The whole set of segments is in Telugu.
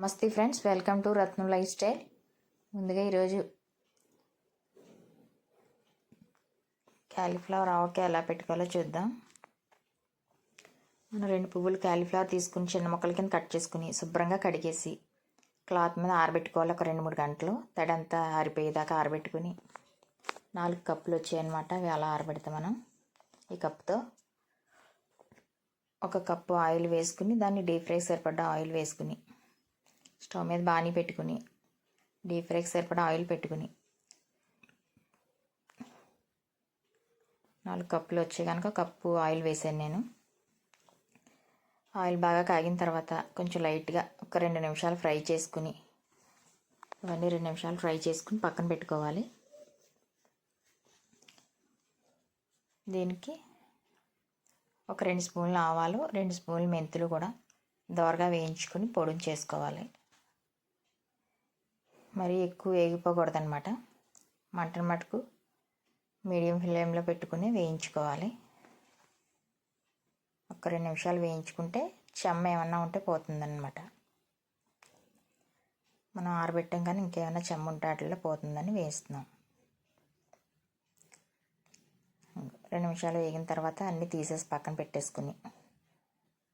నమస్తే friends welcome to Ratnam lifestyle. ముందుగా ఈరోజు క్యాలీఫ్లవర్ ఆవకాయ ఎలా పెట్టుకోవాలో చూద్దాం. మనం రెండు పువ్వులు క్యాలీఫ్లవర్ తీసుకుని చిన్న ముక్కల కింద కట్ చేసుకుని శుభ్రంగా కడిగేసి క్లాత్ మీద ఆరబెట్టుకోవాలి ఒక రెండు మూడు గంటలు. తడంతా ఆరిపోయేదాకా ఆరబెట్టుకుని నాలుగు కప్పులు వచ్చాయన్నమాట అవి అలా ఆరబెడతాం మనం. ఈ కప్పుతో ఒక కప్పు ఆయిల్ వేసుకుని దాన్ని డీప్ ఫ్రై సరిపడ్డ ఆయిల్ వేసుకుని స్టవ్ మీద బాణీ పెట్టుకుని డీప్ ఫ్రైకి సరిపడా ఆయిల్ పెట్టుకుని నాలుగు కప్పులు వచ్చే కనుక కప్పు ఆయిల్ వేసాను నేను. ఆయిల్ బాగా కాగిన తర్వాత కొంచెం లైట్గా ఒక రెండు నిమిషాలు ఫ్రై చేసుకుని ఇవన్నీ రెండు నిమిషాలు ఫ్రై చేసుకుని పక్కన పెట్టుకోవాలి. దీనికి ఒక రెండు స్పూన్లు ఆవాలు రెండు స్పూన్లు మెంతులు కూడా దోరగా వేయించుకొని పొడిని చేసుకోవాలి. మరీ ఎక్కువ వేగిపోకూడదు అనమాట మటుకు మీడియం ఫ్లేమ్లో పెట్టుకుని వేయించుకోవాలి. ఒక రెండు నిమిషాలు వేయించుకుంటే చెమ్మ ఏమన్నా ఉంటే పోతుందన్నమాట. మనం ఆరబెట్టాం కానీ ఇంకేమైనా చెమ్మ ఉంటే వాటిలో పోతుందని వేస్తున్నాం. రెండు నిమిషాలు వేగిన తర్వాత అన్నీ తీసేసి పక్కన పెట్టేసుకుని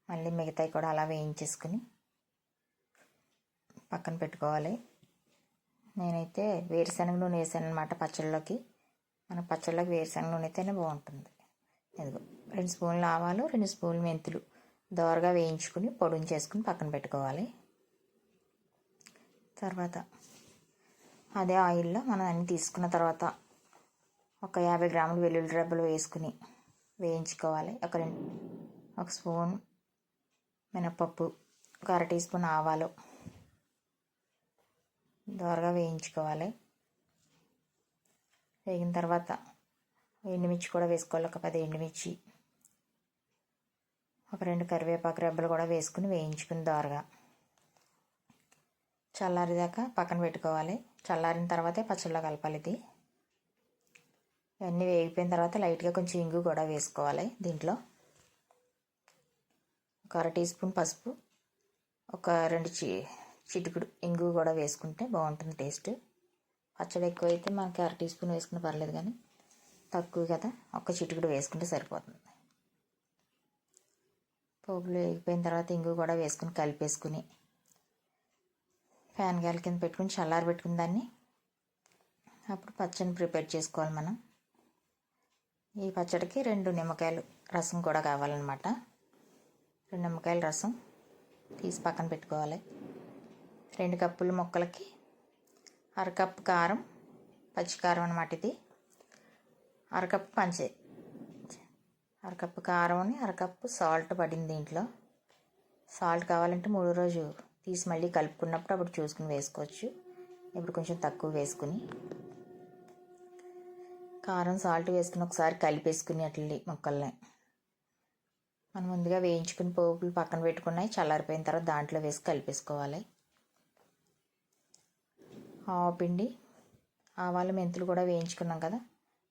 మళ్ళీ మిగతాయి కూడా అలా వేయించేసుకుని పక్కన పెట్టుకోవాలి. నేనైతే వేరుశనగ నూనె వేసాను అనమాట పచ్చళ్ళలోకి మన పచ్చళ్ళకి వేరుశనగ నూనె అయితేనే బాగుంటుంది. ఇదిగో రెండు స్పూన్లు ఆవాలు రెండు స్పూన్లు మెంతులు. దోరగా వేయించుకుని పొడిని చేసుకుని పక్కన పెట్టుకోవాలి. తర్వాత అదే ఆయిల్లో మనం అన్నీ తీసుకున్న తర్వాత ఒక యాభై గ్రాములు వెల్లుల్లి రబ్బలు వేసుకుని వేయించుకోవాలి. ఒక రెండు ఒక స్పూన్ మినపప్పు ఒక అర టీ స్పూన్ ఆవాలు దోరగా వేయించుకోవాలి. వేగిన తర్వాత ఎండుమిర్చి కూడా వేసుకోవాలి. ఒక పది ఎండుమిర్చి ఒక రెండు కరివేపాకు రెబ్బలు కూడా వేసుకుని వేయించుకుని దోరగా చల్లారిదాకా పక్కన పెట్టుకోవాలి. చల్లారిన తర్వాతే పచ్చళ్ళలో కలపాలి ఇది. ఇవన్నీ వేగిపోయిన తర్వాత లైట్గా కొంచెం ఇంగు కూడా వేసుకోవాలి దీంట్లో. ఒక అర టీ స్పూన్ పసుపు ఒక రెండు చీ చిటికుడు ఇంగు కూడా వేసుకుంటే బాగుంటుంది టేస్ట్. పచ్చడి ఎక్కువ అయితే మనకి అర టీ స్పూన్ వేసుకున్న పర్లేదు కానీ తక్కువ కదా ఒక్క చిటికుడు వేసుకుంటే సరిపోతుంది. పోపులు వేగిపోయిన తర్వాత ఇంగు కూడా వేసుకుని కలిపేసుకుని ఫ్యాన్ గాలి కింద పెట్టుకుని చల్లారి పెట్టుకుని దాన్ని అప్పుడు పచ్చడిని ప్రిపేర్ చేసుకోవాలి మనం. ఈ పచ్చడికి రెండు నిమ్మకాయలు రసం కూడా కావాలన్నమాట. రెండు నిమ్మకాయల రసం తీసి పక్కన పెట్టుకోవాలి. రెండు కప్పుల ముక్కలకి అరకప్పు కారం పచ్చికారం అనమాట ఇది. అరకప్పు పంచే. అరకప్పు కారం అని అరకప్పు సాల్ట్ పడింది దీంట్లో. సాల్ట్ కావాలంటే మూడో రోజు తీసి మళ్ళీ కలుపుకున్నప్పుడు అప్పుడు చూసుకుని వేసుకోవచ్చు. ఇప్పుడు కొంచెం తక్కువ వేసుకుని. కారం సాల్ట్ వేసుకుని ఒకసారి కలిపేసుకుని అట్లని ముక్కల్ని. మనం ముందుగా వేయించుకుని పోపులు పక్కన పెట్టుకున్నాయి. చల్లారిపోయిన తర్వాత దాంట్లో వేసి కలిపేసుకోవాలి. పిండి ఆవాలు మెంతులు కూడా వేయించుకున్నాం కదా.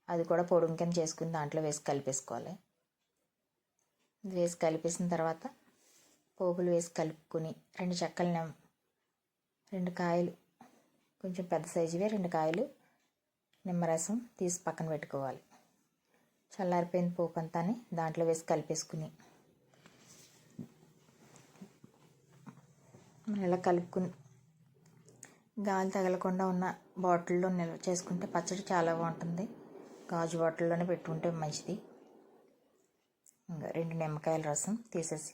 అది కూడా పొడుం కింద చేసుకుని దాంట్లో వేసి కలిపేసుకోవాలి. వేసి కలిపేసిన తర్వాత పోపులు వేసి కలుపుకొని రెండు చెక్కలు రెండు కాయలు కొంచెం పెద్ద సైజువే రెండు కాయలు నిమ్మరసం తీసి పక్కన పెట్టుకోవాలి. చల్లారిపోయిన పోపు అంతా దాంట్లో వేసి కలిపేసుకుని ఇలా కలుపుకుని గాలి తగలకుండా ఉన్న బాటిల్లో నిల్వ చేసుకుంటే పచ్చడి చాలా బాగుంటుంది. గాజు బాటిల్లోనే పెట్టుకుంటే మంచిది. ఇంకా రెండు నిమ్మకాయల రసం తీసేసి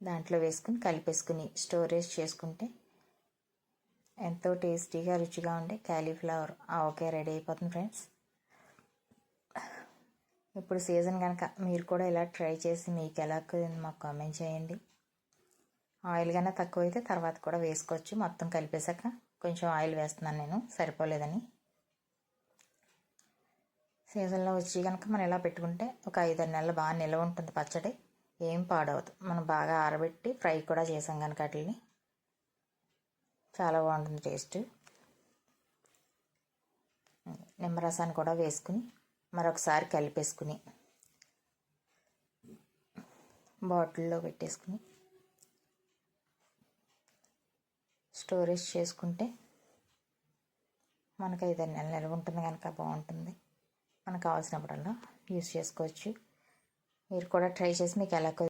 దాంట్లో వేసుకుని కలిపేసుకుని స్టోరేజ్ చేసుకుంటే ఎంతో టేస్టీగా రుచిగా ఉండే క్యాలీఫ్లవర్ ఓకే రెడీ అయిపోతుంది ఫ్రెండ్స్. ఇప్పుడు సీజన్ కనుక మీరు కూడా ఇలా ట్రై చేసి మీకు ఎలా మాకు కామెంట్ చేయండి. ఆయిల్ కన్నా తక్కువ అయితే తర్వాత కూడా వేసుకోవచ్చు. మొత్తం కలిపేశాక కొంచెం ఆయిల్ వేస్తున్నాను నేను. సరిపోలేదని. సీజన్లో వచ్చి కనుక మనం ఇలా పెట్టుకుంటే ఒక ఐదారు నెలలు బాగా నిల్వ ఉంటుంది పచ్చడి. ఏం పాడవదు. మనం బాగా ఆరబెట్టి ఫ్రై కూడా చేసాం కనుక వాటిని చాలా బాగుంటుంది టేస్ట్. నిమ్మరసాన్ని కూడా వేసుకుని మరొకసారి కలిపేసుకుని బాటిల్లో పెట్టేసుకుని స్టోరేజ్ చేసుకుంటే మనకు ఐదారు నెలలు నిల్వ ఉంటుంది కనుక బాగుంటుంది. మనకు కావాల్సినప్పుడల్లా యూస్ చేసుకోవచ్చు. మీరు కూడా ట్రై చేసి మీకు ఎలా